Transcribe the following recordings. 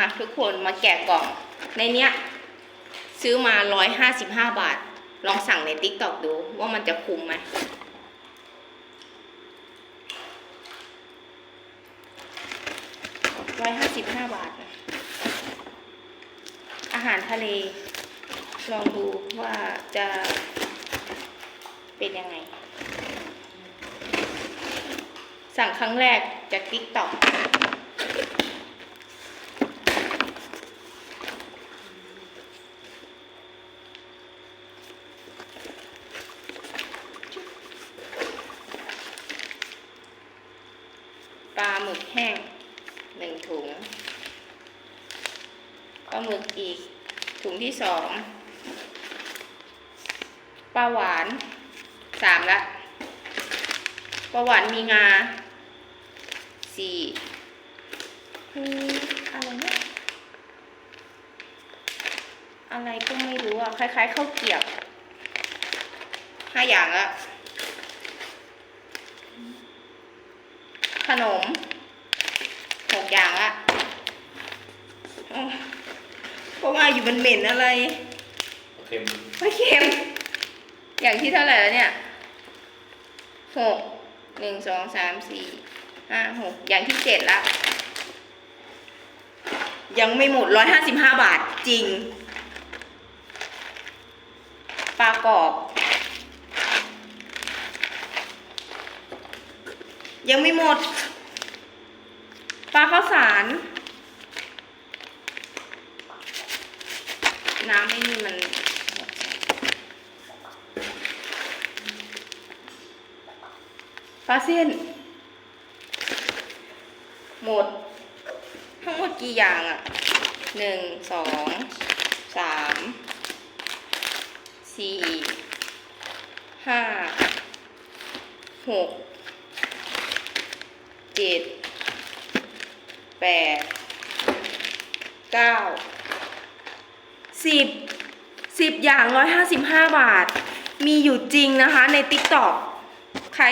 มาทุกคนมาแกะกล่อง ในเนี้ย ซื้อมาร้อยห้าสิบห้าบาท ลองสั่งในติ๊กตอกดูว่ามันจะคุ้มไหมร้อยห้าสิบห้าบาท อาหารทะเล ลองดูว่าจะเป็นยังไง สั่งครั้งแรกจากติ๊กต็อก ปลาหมึกแห้งหนึ่งถุงปลาหมึกอีกถุงที่สองปลาหวานสามละปลาหวานมีงาสี่มีอะไรเนี่ยอะไรก็ไม่รู้อะ คล้ายๆข้าวเกรียบห้าอย่างละ ขนมหกอย่างละอ๋อเพราะว่าอยู่มันเหม็นอะไรเค็มไม่เค็ม อย่างที่เท่าไหร่แล้วเนี่ยหกหนึ่งสองสามสี่ห้าหกอย่างที่เจ็ดละยังไม่หมดร้อยห้าสิบห้าบาทจริงปลากรอบ ยังไม่หมด ปลาข้าวสาร น้ำไอ้นี่มันปลาเส้น หมด ทั้งหมดกี่อย่างอะหนึ่งสองสามสี่ห้าหก เจ็ดแปดเก้าสิบสิบอย่างร้อยห้าสิบห้าบาท มีอยู่จริงนะคะใน t ิ k t o k ใคร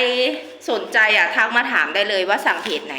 สนใจอะทักมาถามได้เลยว่าสั่งเพจไหน